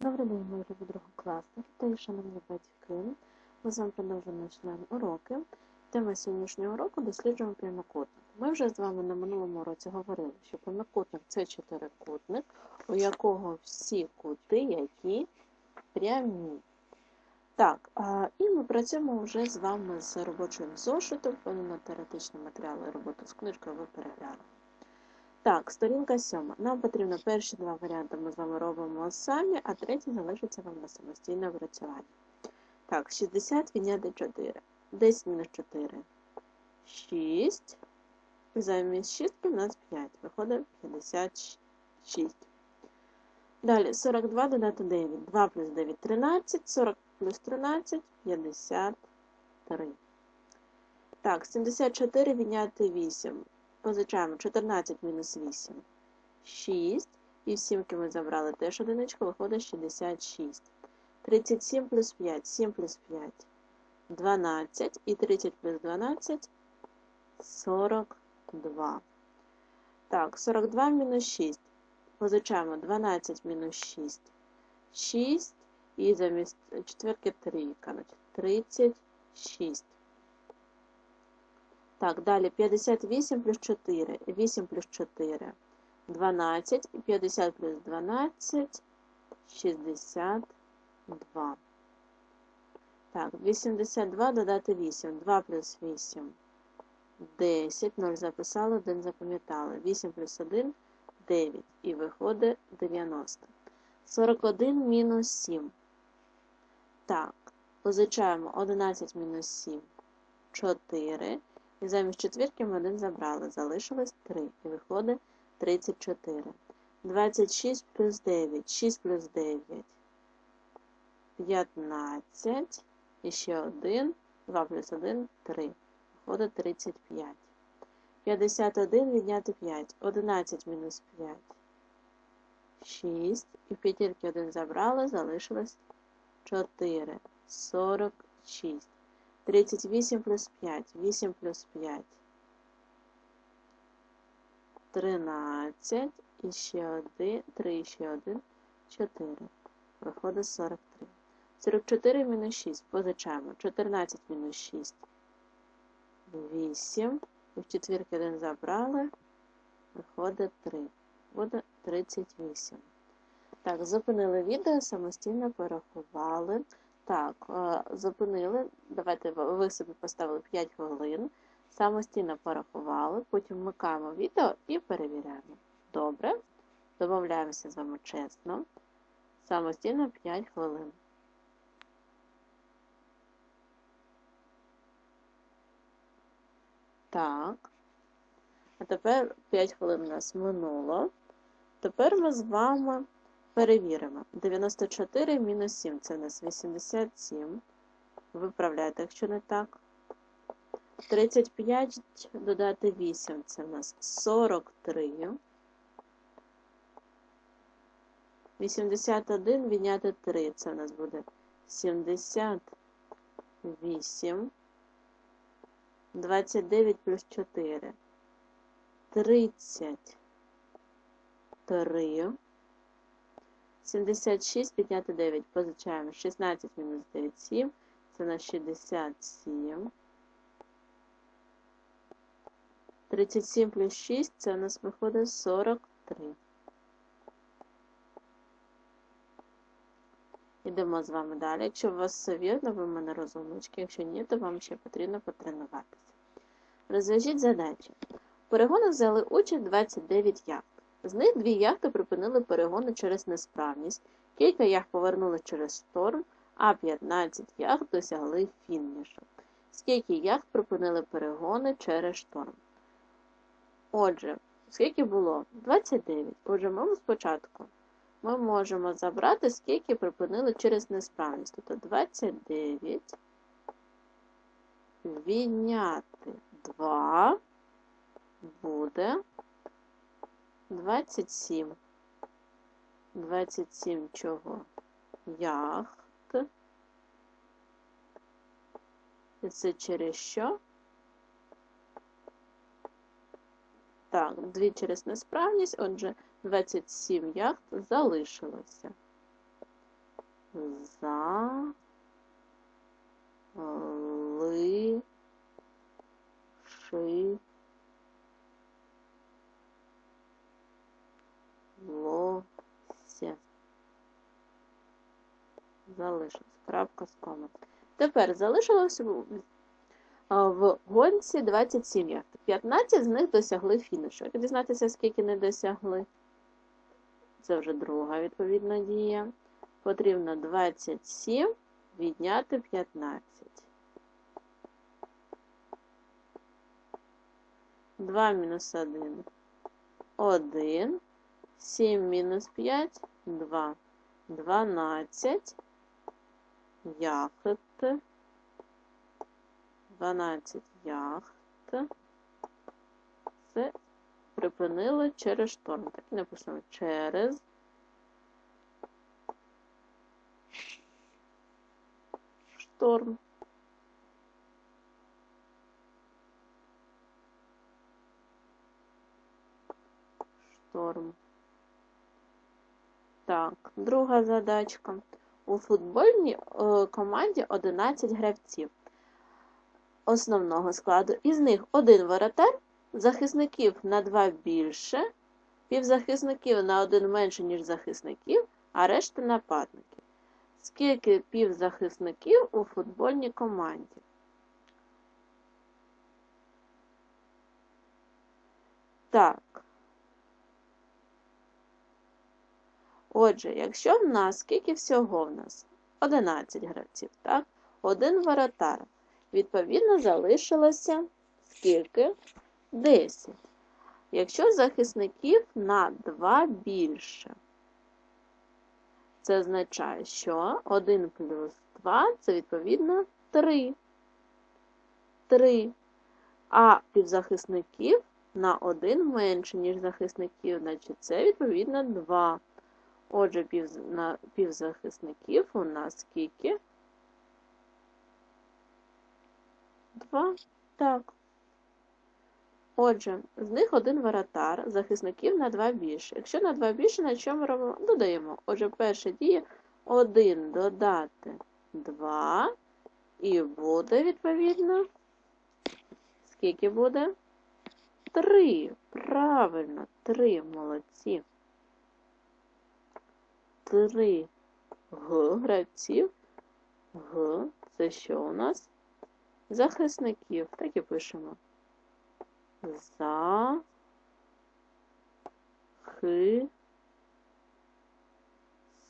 Добрий день, мої любі другокласники та і шановні батьки. Ми з вами продовжуємо наші уроки. Тема сьогоднішнього уроку досліджуємо прямокутник. Ми вже з вами на минулому уроці говорили, що прямокутник це чотирикутник, у якого всі кути, які прямі. Так, і ми працюємо вже з вами з робочим зошитом, на теоретичні матеріали роботи з книжкою ви переглянули. Так, сторінка сьома. Нам потрібно перші два варіанти ми з вами робимо самі, а третій залишиться вам на самостійне врацювання. Так, 60 відняти 4. 10 мінус 4. 6. Замість 6 у нас 5. Виходить 56. Далі 42 додати 9. 2 плюс 9 13. 40 плюс 13 53. Так, 74 відняти 8. Позичаємо 14 мінус 8. 6. І в сімки ми забрали теж одиничку, виходить 66. 37 плюс 5, 7 плюс 5, 12. І 30 плюс 12 42. Так, 42 мінус 6. Позичаємо 12 мінус 6. 6. І замість четверки 3. 36. Так, далі 58 плюс 4, 8 плюс 4, 12, 50 плюс 12, 62. Так, 82 додати 8, 2 плюс 8, 10, 0 записали, 1 запам'ятали. 8 плюс 1, 9. І виходить 90. 41 мінус 7. Так, позичаємо 11 мінус 7, 4. І замість четвірки ми один забрали. Залишилось 3. І виходить 34. 26 плюс 9. 6 плюс 9. 15. І ще 1. 2 плюс 1 3. Виходить 35. 51 відняти 5. 11 мінус 5. 6. І в п'ятірки 1 забрали. Залишилось 4. 46. 38 плюс 5, 8 плюс 5, 13, і ще 1, 3, ще 1, 4. Виходить 43. 44 мінус 6. Позичаємо. 14 мінус 6. 8. І в четвірки 1 забрали. Виходить 3. Буде 38. Так, зупинили відео, самостійно порахували. Так, зупинили. Давайте ви собі поставили 5 хвилин, самостійно порахували, потім вмикаємо відео і перевіряємо. Добре. Домовляємося з вами чесно. Самостійно 5 хвилин. Так. А тепер 5 хвилин у нас минуло. Тепер ми з вами. Перевіримо. 94 мінус 7 це у нас 87. Виправляйте, якщо не так. 35 додати 8 це у нас 43. 81 відняти 3 це у нас буде 78. 29 плюс 4. 33. 76 підняти 9. Позичаємо 16 мінус 9, 7. Це на 67. 37 плюс 6, це у нас виходить 43. Йдемо з вами далі. Якщо у вас все вірно, ви в мене розумнички. Якщо ні, то вам ще потрібно потренуватися. Розв'яжіть задачі. В перегонах взяли участь 29 яхт. З них дві яхти припинили перегони через несправність, кілька яхт повернули через шторм, а 15 яхт досягли фінішу. Скільки яхт припинили перегони через шторм? Отже, скільки було? 29. Отже, ми спочатку ми можемо забрати, скільки припинили через несправність. Тобто 29 відняти 2 буде 27. 27 чого? Яхт. І це через що? Так, дві через несправність, отже, 27 яхт залишилося. за ли лося. Залишилось. Крапка з кома. Тепер залишилось в, гонці 27 яхт. 15 з них досягли фінішу. Як дізнатися, скільки не досягли? Це вже друга відповідна дія. Потрібно 27 відняти 15. 2 мінус 1 1. 7 мінус 5 2. 12 яхт. 12 яхт. Це припинили через шторм. Так написано через шторм. Шторм. Так, друга задачка. У футбольній е, команді 11 гравців основного складу. Із них один воротар, захисників на 2 більше, півзахисників на один менше, ніж захисників, а решта нападників. Скільки півзахисників у футбольній команді? Так. Отже, якщо в нас, скільки всього в нас? 11 гравців, так? Один воротар. Відповідно, залишилося скільки? 10. Якщо захисників на 2 більше, це означає, що 1 плюс 2 це відповідно 3. 3. А півзахисників на 1 менше, ніж захисників, значить це відповідно 2. Отже, пів, на, півзахисників у нас скільки? 2. Так. Отже, з них один воротар, захисників на 2 більше. Якщо на 2 більше, на чому робимо? Додаємо. Отже, перша дія 1 додати 2. І буде, відповідно, скільки буде? 3. Правильно, 3. Молодці. 3 Г гравців. Г це що у нас? Захисників. Так і пишемо. За хи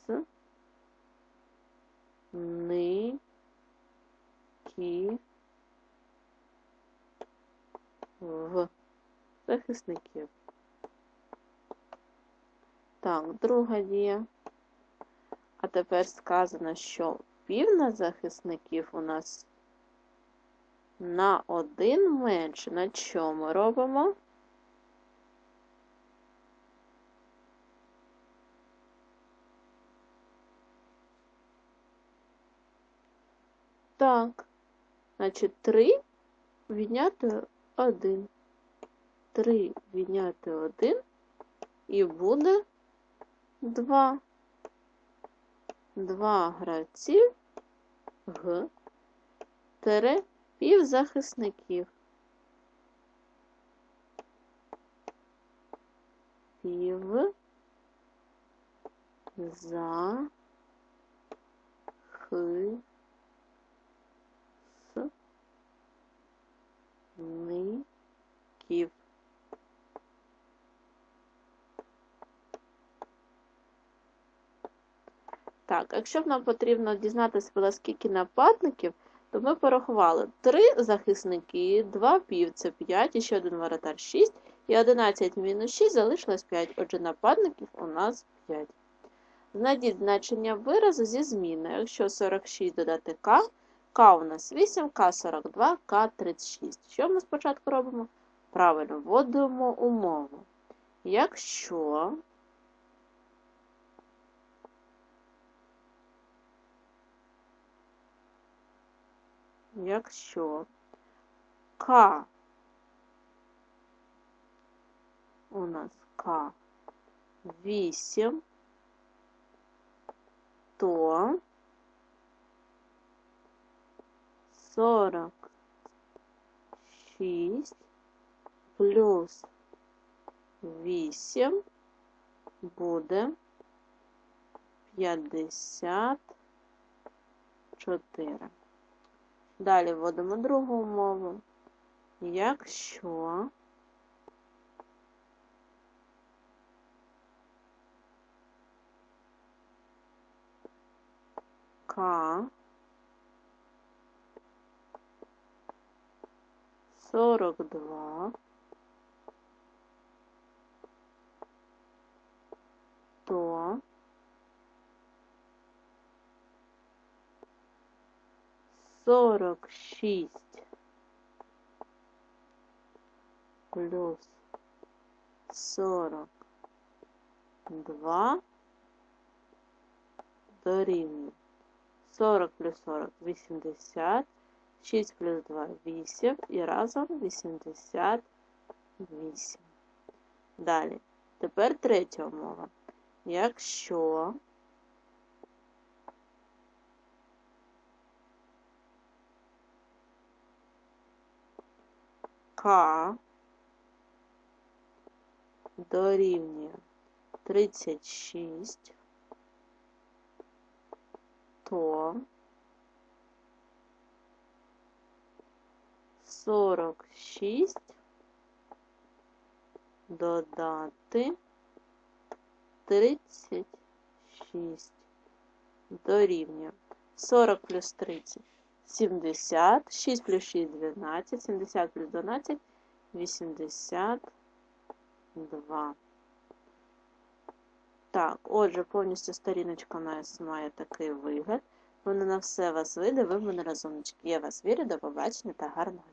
с ни кі в захисників. Так, друга дія. Тепер сказано, що півна захисників у нас на один менше. На чому робимо? Так, значить, 3 відняти 1. 3 відняти 1 і буде 2. 2 гравців Г тере півзахисників. Пів за хи с ників. Так, якщо нам потрібно дізнатися, було скільки нападників, то ми порахували 3 захисники, 2 пів це 5, і ще один воротар 6, і 11 мінус 6 залишилось 5. Отже, нападників у нас 5. Знайдіть значення виразу зі зміною. Якщо 46 додати К, К у нас 8, К42, К36. Що ми спочатку робимо? Правильно, вводимо умову. Якщо якщо К у нас К 8, то 46 плюс 8 буде 54. Далі вводимо другу умову. Якщо К сорок два, то сорок шість плюс сорок два дорівнює 40 плюс 40 – 80, 6 плюс 2 – 8 і разом 88. Далі. Тепер третя умова. Якщо К дорівнює 36, то 46 додати 36 дорівнює 40 плюс 30 70, 6 плюс 6 12, 70 плюс 12 82. Так, отже, повністю сторіночка у нас має такий вигляд. Воно на все вас вийде, ви мене розумнички. Я вас вірю, до побачення та гарного.